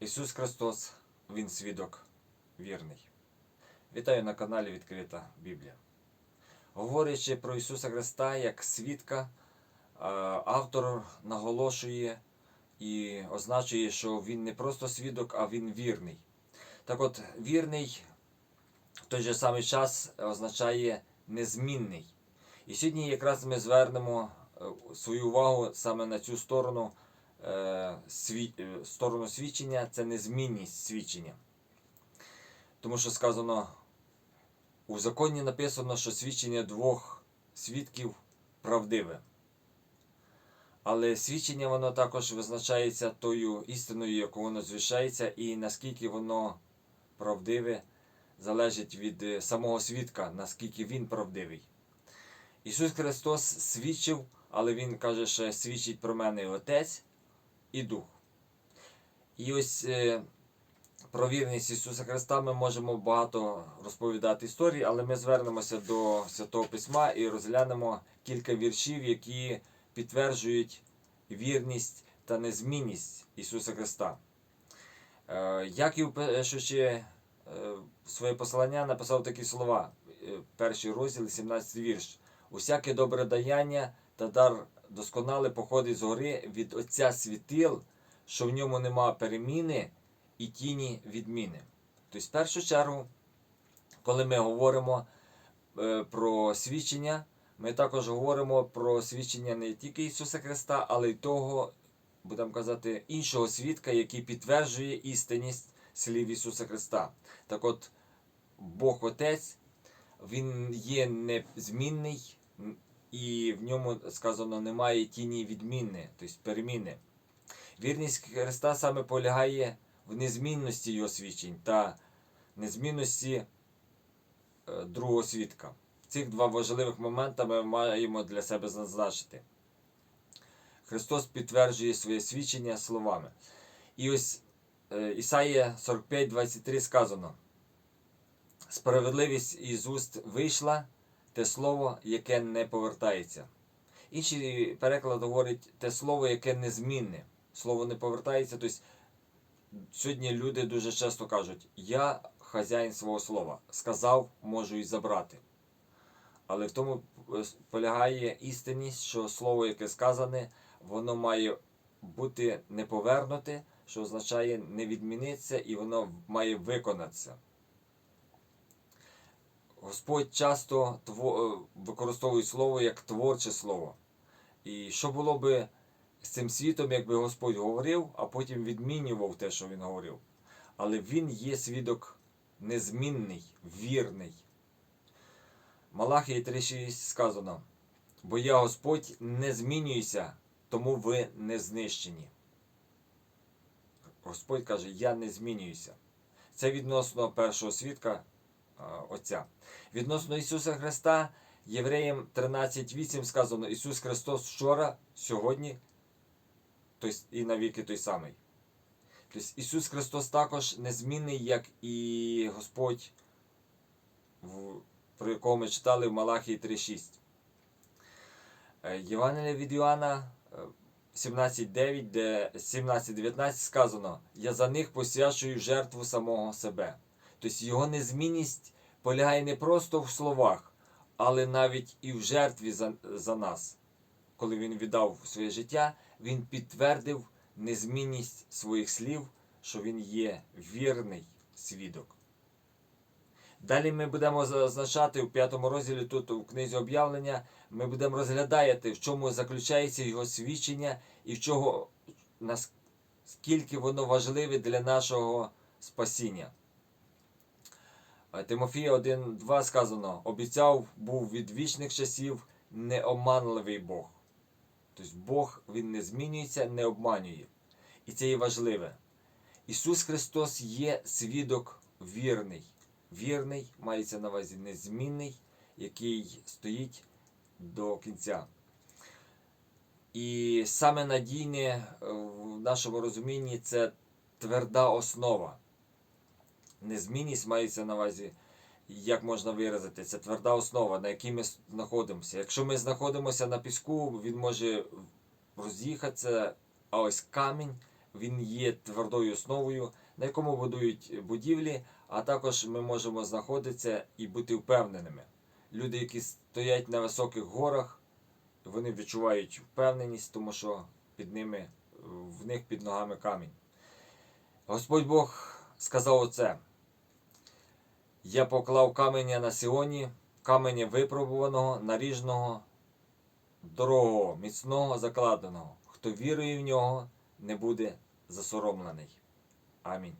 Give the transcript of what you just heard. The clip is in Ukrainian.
Ісус Христос, Він свідок вірний. Вітаю на каналі Відкрита Біблія. Говорячи про Ісуса Христа як свідка, е, автор наголошує і означує, що Він не просто свідок, а Він вірний. Так от, вірний в той же самий час означає незмінний. І сьогодні якраз ми звернемо е, свою увагу саме на цю сторону сторону свідчення це незмінність свідчення. Тому що сказано, у законі написано, що свідчення двох свідків правдиве. Але свідчення воно також визначається тою істиною, яку воно звішається, і наскільки воно правдиве, залежить від е, самого свідка, наскільки він правдивий. Ісус Христос свідчив, але Він каже, що свідчить про мене Отець і Дух. І ось е, про вірність Ісуса Христа ми можемо багато розповідати історії, але ми звернемося до Святого Письма і розглянемо кілька віршів, які підтверджують вірність та незмінність Ісуса Христа. Е, Яків, пишучи е, своє послання, написав такі слова, перший розділ, 17 вірш. Усяке добре даяння та дар досконале походить з гори від Отця світил, що в ньому нема переміни і тіні відміни. Тобто, в першу чергу, коли ми говоримо е, про свідчення, ми також говоримо про свідчення не тільки Ісуса Христа, але й того, будемо казати, іншого свідка, який підтверджує істинність слів Ісуса Христа. Так от, Бог Отець, Він є незмінний, і в ньому сказано немає тіні відміни, тобто переміни. Вірність Христа саме полягає в незмінності Його свідчень та незмінності е, другого свідка. Цих два важливих моменти ми маємо для себе зазначити. Христос підтверджує своє свідчення словами. І ось е, Ісаїя 45:23 сказано: Справедливість із уст вийшла, те слово, яке не повертається. Інший переклад говорить те слово, яке незмінне. Слово не повертається. Тобто сьогодні люди дуже часто кажуть: Я хазяїн свого слова, сказав, можу і забрати. Але в тому е, полягає істинність, що слово, яке сказане, воно має бути не повернуте, що означає не відмінитися, і воно має виконатися. Господь часто е, використовує слово як творче слово. І що було би з цим світом, якби Господь говорив, а потім відмінював те, що Він говорив. Але Він є свідок незмінний, вірний. Малахії 3.6 сказано: Бо я Господь не змінююся, тому ви не знищені. Господь каже, я не змінююся. Це відносно першого свідка Отця. Відносно Ісуса Христа, Євреям 13.8 сказано: Ісус Христос вчора, сьогодні той, і навіки той самий. Тобто Ісус Христос також незмінний, як і Господь, про якого ми читали в Малахії 3.6. Е, Євангелія від Іоанна е, 17.9, де 17.19 сказано: Я за них посвячую жертву самого себе. Тобто його незмінність полягає не просто в словах, але навіть і в жертві за, за нас. Коли він віддав своє життя, він підтвердив незмінність своїх слів, що він є вірний свідок. Далі ми будемо зазначати в п'ятому розділі тут у книзі об'явлення, ми будемо розглядати, в чому заключається його свідчення і в чого наскільки воно важливе для нашого спасіння. Е, Тимофія 1.2 сказано: обіцяв був від вічних часів неоманливий Бог. Тобто Бог Він не змінюється, не обманює. І це є важливе. Ісус Христос є свідок вірний. Вірний мається на увазі незмінний, який стоїть до кінця. І саме надійне е, в нашому розумінні це тверда основа. Незмінність мається на увазі, як можна виразити, це тверда основа, на якій ми знаходимося. Якщо ми знаходимося на піску, він може роз'їхатися, а ось камінь він є твердою основою, на якому будують будівлі, а також ми можемо знаходитися і бути впевненими. Люди, які стоять на високих горах, вони відчувають впевненість, тому що під ними, в них під ногами камінь. Господь Бог сказав оце. Я поклав каменя на Сіоні, каменя випробуваного, наріжного, дорогого, міцного, закладеного. Хто вірує в нього, не буде засоромлений. Амінь.